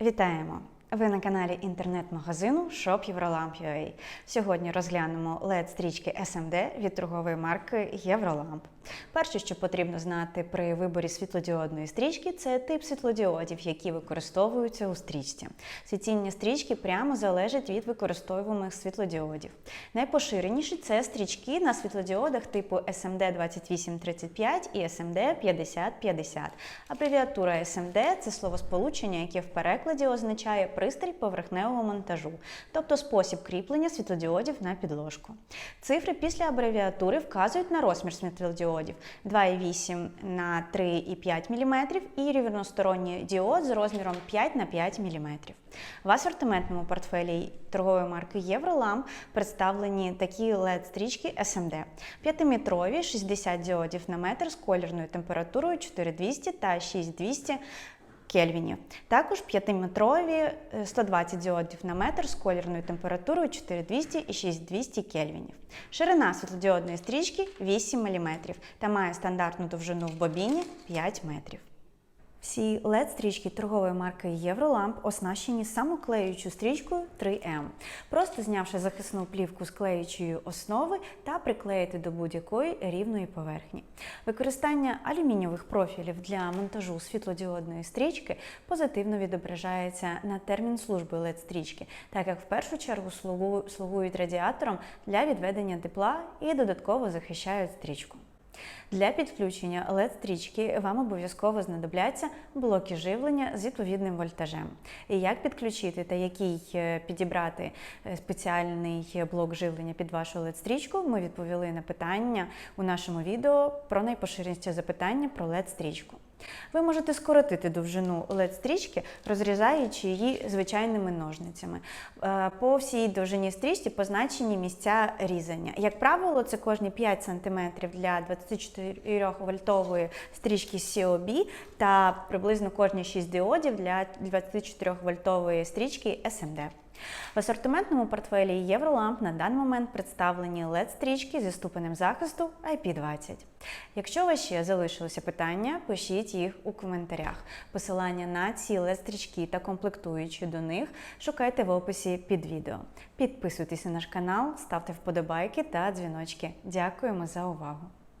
Вітаємо! Ви на каналі інтернет-магазину Shop Eurolamp.ua. Сьогодні розглянемо led стрічки SMD від торгової марки Eurolamp. Перше, що потрібно знати при виборі світлодіодної стрічки, це тип світлодіодів, які використовуються у стрічці. Світіння стрічки прямо залежить від використовуваних світлодіодів. Найпоширеніші це стрічки на світлодіодах типу SMD 2835 і SMD 5050. Абревіатура SMD це словосполучення, яке в перекладі означає пристрій поверхневого монтажу, тобто спосіб кріплення світлодіодів на підложку. Цифри після абревіатури вказують на розмір світлодіодів 2,8 на 3,5 мм і рівносторонній діод з розміром 5 на 5 мм. В асортиментному портфелі торгової марки Євроламп представлені такі LED-стрічки SMD. 5-метрові 60 діодів на метр з колірною температурою 4200 та 6200 кельвінів. Також 5-метрові 120 діодів на метр з колірною температурою 4200 і 6200 кельвінів. Ширина світлодіодної стрічки 8 мм та має стандартну довжину в бобіні 5 метрів. Всі LED-стрічки торгової марки Євроламп оснащені самоклеючою стрічкою 3M. Просто знявши захисну плівку з клеючої основи та приклеїти до будь-якої рівної поверхні. Використання алюмінієвих профілів для монтажу світлодіодної стрічки позитивно відображається на термін служби LED-стрічки, так як в першу чергу слугу- слугують радіатором для відведення тепла і додатково захищають стрічку. Для підключення LED-стрічки вам обов'язково знадобляться блоки живлення з відповідним вольтажем. І як підключити та який е, підібрати е, спеціальний блок живлення під вашу LED-стрічку, ми відповіли на питання у нашому відео про найпоширеніші запитання про LED-стрічку. Ви можете скоротити довжину LED-стрічки, розрізаючи її звичайними ножницями. Е, По всій довжині стрічці позначені місця різання. Як правило, це кожні 5 см для 24 вольтової стрічки COB та приблизно кожні 6 діодів для 24 вольтової стрічки SMD. В асортиментному портфелі Євроламп на даний момент представлені LED-стрічки зі ступенем захисту IP20. Якщо у вас ще залишилися питання, пишіть їх у коментарях. Посилання на ці LED-стрічки та комплектуючі до них шукайте в описі під відео. Підписуйтесь на наш канал, ставте вподобайки та дзвіночки. Дякуємо за увагу!